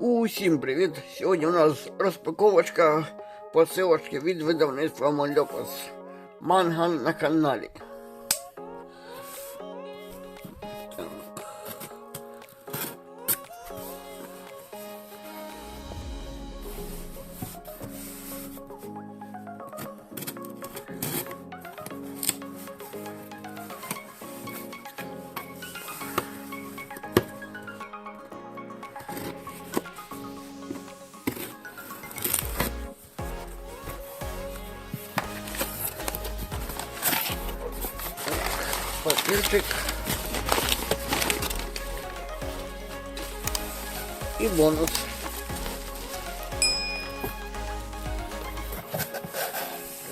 Усім привіт! Сьогодні у нас розпаковочка посилочки від видавництва Мольопас. Манган на каналі. Папірчик. І бонус.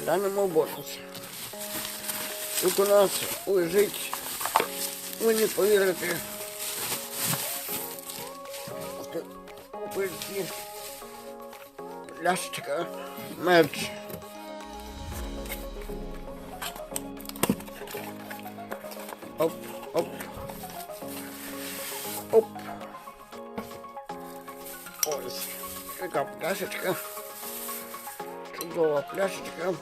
Глянемо бонус. Тут у нас лежить, ви не повірите, пильці пляшечка мерч. Оп, оп. Оп. Ось. Така пляшечка. Чудова пляшечка.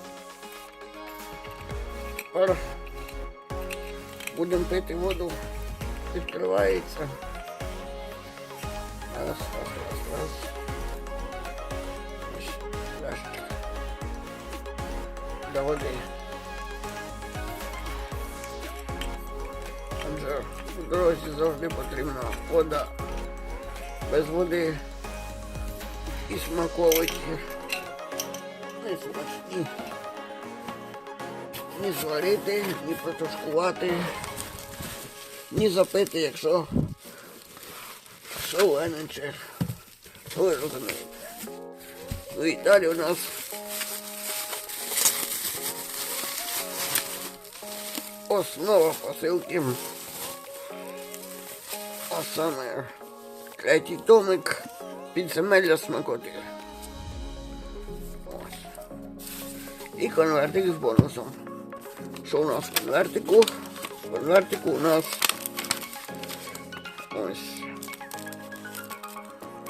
Тепер будемо пити воду. Відкривається. Раз, раз, раз, раз. Ось пляшечка. Для води. Дорозі завжди потрібна вода. Без води і смаковиці не смачні. Ні зварити, ні протушкувати, ні запити, якщо солене чи ви розумієте. Ну і далі у нас основа посилки. А саме третій томик підземелля смакоти. І конвертик з бонусом. Що у нас в конвертику? В конвертику у нас ось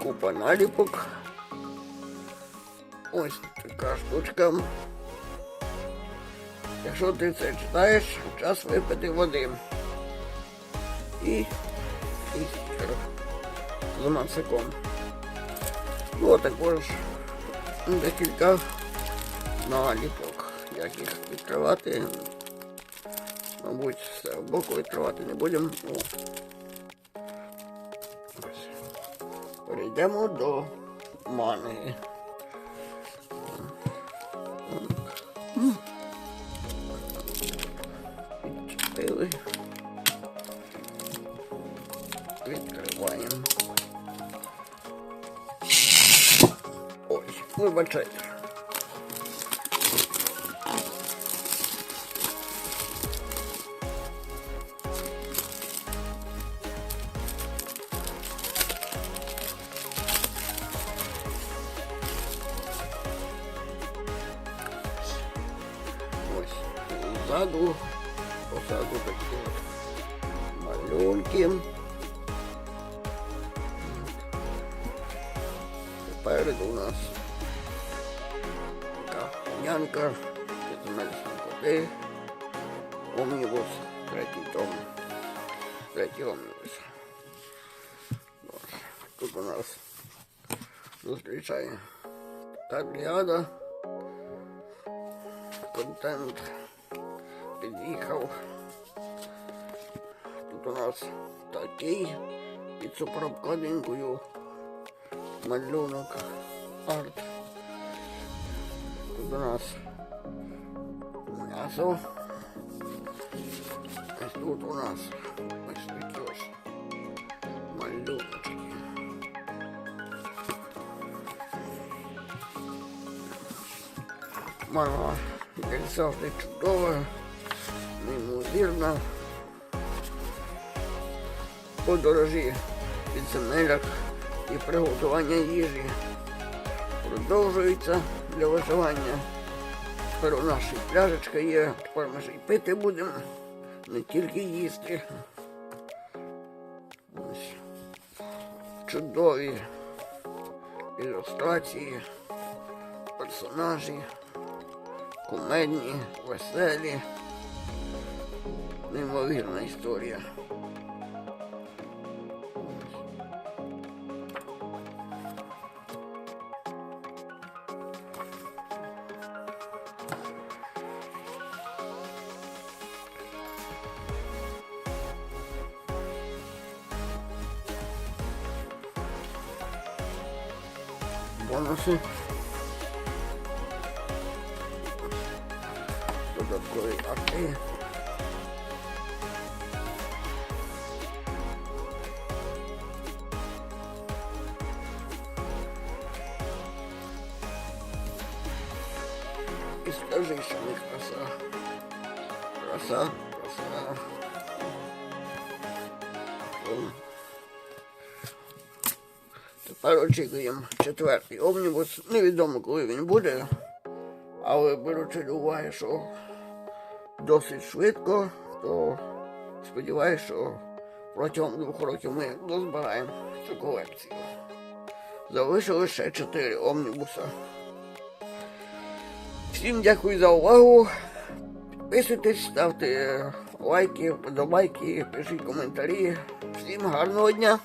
купа наліпок. Ось така штучка. Якщо ти це читаєш, час випити води. І, з масиком. Ну, також декілька наліпок. Як відкривати. Мабуть, з в боку відкривати не будемо. Перейдемо до мани. Вибачайте. Ось ззаду, позаду такі малюнки. Попереду у нас така нянка, підземельські коти, омнібус, третій том, третій омнібус. Ось, Тут у нас зустрічає табліада, контент під'їхав. Тут у нас такий під супрообкладинкою малюнок арт. У нас м'ясо. Ось тут у нас ось такі ось малюночки. Мама, завжди чудова, неймовірна. Подорожі в підземеллях і приготування їжі продовжується для виживання. Тепер у нас і пляшечка є, тепер ми ще й пити будемо, не тільки їсти. Ось. Чудові ілюстрації, персонажі, кумедні, веселі. Неймовірна історія. Бонуси. Додаткові арти. І скажи, що не краса. Краса, краса. Ом. Очікуємо четвертий омнібус. Невідомо, коли він буде, але беручи до уваги, що досить швидко, то сподіваюся, що протягом двох років ми дозбираємо цю колекцію. Залишилось ще чотири омнібуса. Всім дякую за увагу. Підписуйтесь, ставте лайки, подобайки, пишіть коментарі. Всім гарного дня!